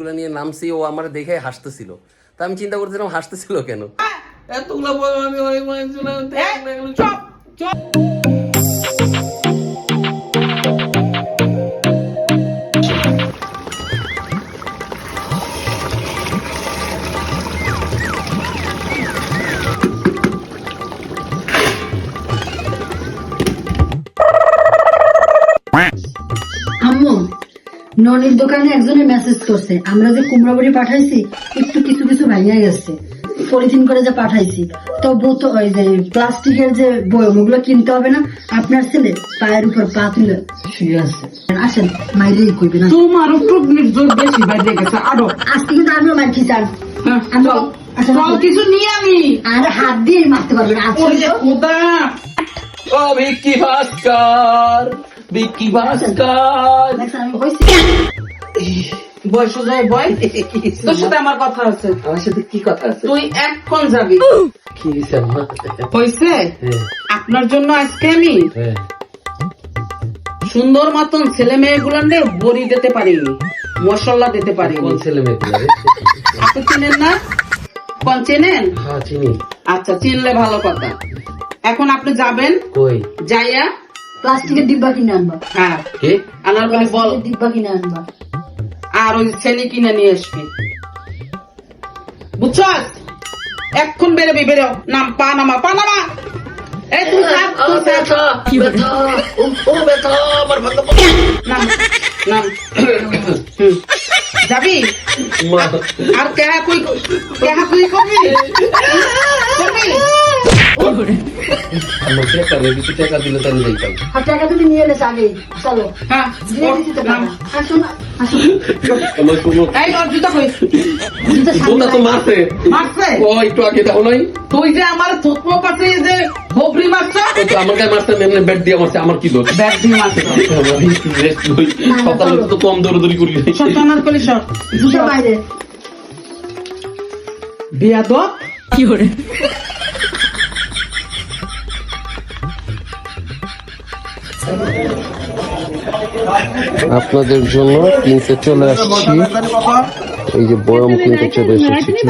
জিনিসগুলো নিয়ে নামছি ও আমার দেখে হাসতেছিল। তা আমি চিন্তা করতেছিলাম হাসতেছিল কেন? এতগুলো আমি অনেক মাইন ননির দোকানে একজনে মেসেজ করছে আমরা যে কুমড়া বড়ি পাঠাইছি একটু কিছু কিছু ভাইয়া গেছে। পলিথিন করে যে পাঠাইছি তো বোত ওই যে প্লাস্টিকের যে বয়ম ওগুলো কিনতে হবে না? আপনার ছেলে পায়ের উপর পা তুলে শুয়ে আছে। আসেন মাইরে কইবে না তোমারও খুব নির্জোর বেশি বাইরে গেছে আরও। আজকে কিন্তু আমিও মারছি চান হ্যাঁ, আমি- আচ্ছা, কিছু নিয়ে আমি আর হাত দিয়ে মারতে পারবেন আজকে ওরে খোদা ও ভিক্কি ভাস্কর? দেখছেন, আমি বয়স যায় বয় তোর সাথে আমার কথা আছে। আমার সাথে কি কথা আছে? তুই এখন যাবি। কি হ্যাঁ, আপনার জন্য আজকে আমি হ্যাঁ। সুন্দর মতন ছেলে মেয়ে গুলান্ডে বড়ি দিতে পারিনি মশলা দিতে পারিনি কোন ছেলে মেয়ে গুলো আপনি চিনেন না? কোন চেনেন? হ্যাঁ চিনি। আচ্ছা চিনলে ভালো কথা। এখন আপনি যাবেন। কই? যাইয়া প্লাস্টিকের ডিব্বা কিনে আনবা। হ্যাঁ। কে? আনার পরে বল। ডিব্বা কিনে আনবা। আর ওই ছেলে কিনে নিয়ে আসবি। বুঝছস এখন বেরোবি বেরো। নাম পা নামা পা নামা। এই তুই থাক, তুই থাক। নাম নাম। যাবি? আর কেহা কুই কেহা কুই করবি আমার টাকা নেই কিছু টাকা দিলে তো আমি যাইতাম আর টাকা তুমি নিয়ে এলে আগে চলো। হ্যাঁ দিয়ে দিচ্ছি তো আসুন আসুন আমার কোনো এই ওর জুতা কই? জুতো তোমরা তো মারছে। মারছে? ও একটু আগে দাও নাই। তুই যে আমার থুতমো পাশে যে ববরি মারছ? ও তো আমার গায়ে মারছে এমনি ব্যাট দিয়ে মারছে আমার কি দোষ? ব্যাগ দিয়ে মারছ। আমার লই। সকালে তো কম দৌড়দৌড়ি করি নাই। সত্যানার কলি সব জুতো বাইরে। বিয়া তো আপনাদের জন্য কিনতে চলে আসছি। এই যে বয়ম কিনতে চলে এসেছি ঠিক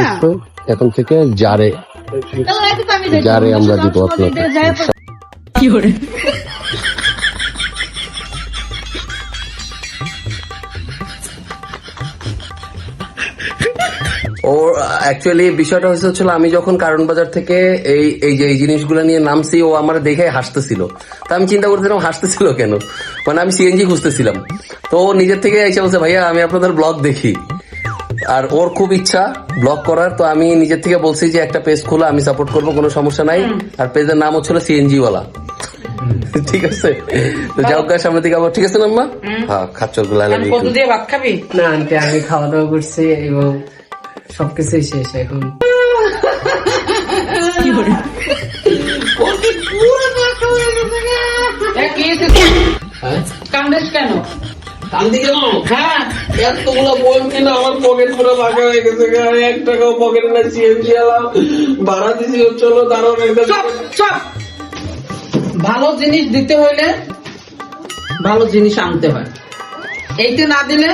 এখন থেকে জারে। জারে আমরা দিব আপনাকে ও অ্যাকচুয়ালি বিষয়টা হয়েছে হচ্ছিল আমি যখন কারণ বাজার থেকে এই এই যে এই জিনিসগুলো নিয়ে নামছি ও আমার দেখে হাসতেছিল। তা আমি চিন্তা করছিলাম হাসতেছিল কেন? মানে আমি সিএনজি খুঁজতেছিলাম। তো ও নিজের থেকে এসে বলছে ভাইয়া আমি আপনাদের ব্লগ দেখি। আর ওর খুব ইচ্ছা ব্লগ করার তো আমি নিজের থেকে বলছি যে একটা পেজ খোলা আমি সাপোর্ট করব কোনো সমস্যা নাই। আর পেজের নাম হচ্ছিল সিএনজি ওয়ালা ঠিক আছে? তো যাও গা সামনে থেকে আবার ঠিক আছে না আম্মা? হ্যাঁ খাচ্চরগুলা আমি কত দিয়ে ভাত খাবি? না আন্টি আমি খাওয়া দাওয়া করছি এবং সবকিছুই শেষ এখন এ, কি হয়েছে? কান্দিস কেন কান্দি কেন? হ্যাঁ এতগুলো বই কিনা আমার পকেট পুরো ফাঁকা হয়ে গেছে এক টাকাও পকেট না সিএনজি আলাম ভাড়া দিছি চলো দাঁড়াও একটা চপ চপ ভালো জিনিস দিতে হইলে ভালো জিনিস আনতে হয় এইটা না দিলে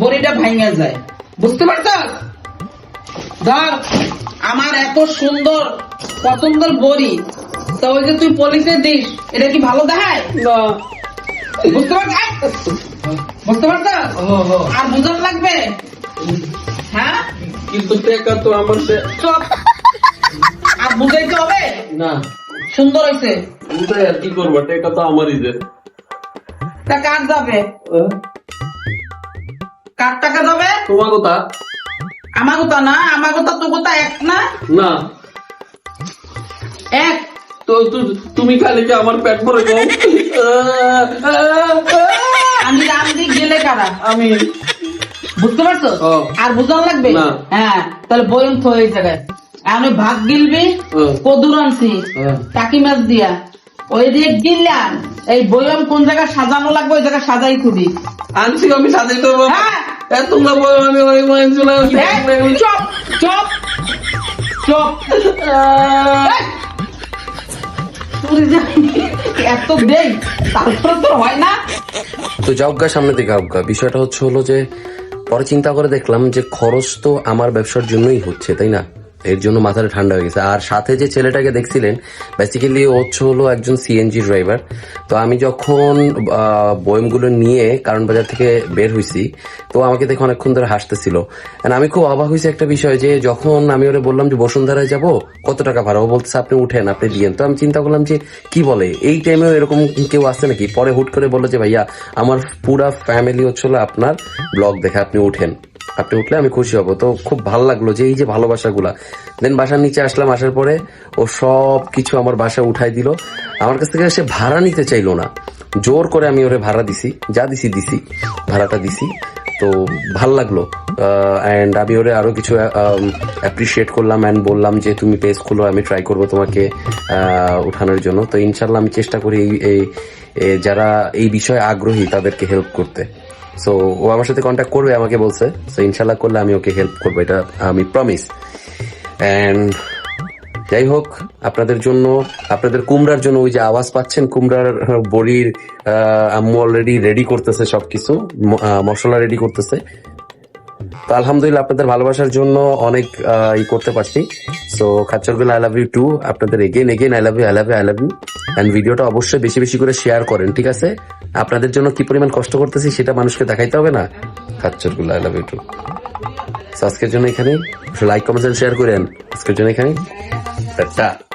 বড়িটা ভাঙা যায় বুঝতে পারছ ধর আমার এত সুন্দর পছন্দের বড়ি। তো ওই যে তুই পুলিশে দিস এটা কি ভালো দেখায়? বুঝতে পারছ বুঝতে পারছ? আর বুঝার লাগবে? হ্যাঁ? কিন্তু টাকা তো আমার সে- আর বুঝাইতে হবে? না। সুন্দর হয়েছে ওটাই আর কি করব টাকা তো আমারই যে। তা কার যাবে? কার টাকা যাবে? তোমার কথা। আমার কথা না আমার কথা তো কথা এক না? না। এক। তো তুমি খালি কি আমার পেট ভরে যাও? আমি রান্ধি গেলে কারা? আমি। বুঝতে পারছ? আর বুঝান লাগবে। হ্যাঁ তাহলে বয়ম এই জায়গায়। আমি ভাগ গিলবি কদুর আনছি। টাকি মাছ দিয়া। ওই দিয়ে গিললাম এই বয়ম কোন জায়গায় সাজানো লাগবে ওই জায়গায় সাজাই খুবই আনছি আমি সাজাইতে পারব হ্যাঁ। এতগুলো বই আমি অনেক মাইন শুনলাম চপ চপ চপ। এত তারপরে তো হয় না। তো যাও সামনে দিকে আবগা বিষয়টা হচ্ছে হলো যে পরে চিন্তা করে দেখলাম যে খরচ তো আমার ব্যবসার জন্যই হচ্ছে তাই না? এর জন্য মাথাটা ঠান্ডা হয়ে গেছে। আর সাথে যে ছেলেটাকে দেখছিলেন বেসিক্যালি ও হলো একজন সিএনজি ড্রাইভার তো আমি যখন বয়মগুলো নিয়ে কারণ বাজার থেকে বের হয়েছি তো আমাকে দেখে অনেকক্ষণ ধরে হাসতেছিল। আমি খুব অবাক হয়েছে একটা বিষয় যে যখন আমি ওরা বললাম যে, বসুন্ধরায় যাব? কত টাকা ভাড়া? ও বলতেছে, আপনি উঠেন, আপনি দিয়েন। তো আমি চিন্তা করলাম যে, কি বলে? এই টাইমেও এরকম কেউ আসছে নাকি? পরে হুট করে বলল যে, ভাইয়া, আমার পুরা ফ্যামিলি হচ্ছিল আপনার ব্লগ দেখে আপনি উঠেন। আপনি উঠলে আমি খুশি হব। তো খুব ভালো লাগল যে এই যে ভালোবাসাগুলা। দেন বাসার নিচে আসলাম, আসার পরে ও সব কিছু আমার বাসা উঠাই দিল। আমার কাছ থেকে সে ভাড়া নিতে চাইলো না। জোর করে আমি ওরে ভাড়া দিছি, যা দিছি দিছি, ভাড়াটা দিছি। তো ভালো লাগল। অ্যান্ড আমি ওরে আরও কিছু অ্যাপ্রিসিয়েট করলাম অ্যান্ড বললাম যে তুমি পেজ খুলো, আমি ট্রাই করব তোমাকে উঠানোর জন্য। তো ইনশাল্লাহ আমি চেষ্টা করি এই যারা এই বিষয়ে আগ্রহী তাদেরকে হেল্প করতে। সো ও আমার সাথে কন্ট্যাক্ট করবে আমাকে বলছে। সো ইনশাল্লাহ করলে আমি ওকে হেল্প করব এটা আমি প্রমিস অ্যান্ড যাই হোক আপনাদের জন্য আপনাদের কুমড়ার জন্য ওই যে আওয়াজ পাচ্ছেন কুমড়ার বড়ির আম্মু অলরেডি রেডি করতেছে সবকিছু ম- আহ, মশলা রেডি করতেছে। তো আলহামদুলিল্লাহ আপনাদের ভালোবাসার জন্য অনেক ই করতে পারছি। সো খাচ্চরগুলো আই লাভ ইউ টু আপনাদের again again I love you I love you I love you and ভিডিওটা অবশ্যই বেশি বেশি করে শেয়ার করেন ঠিক আছে? আপনাদের জন্য কি পরিমাণ কষ্ট করতেছি সেটা মানুষকে দেখাইতে হবে না? খাচ্চরগুলো আই লাভ ইউ টু আজকের জন্য এখানে লাইক কমেন্ট শেয়ার করেন। আজকের জন্য এখানে টাটা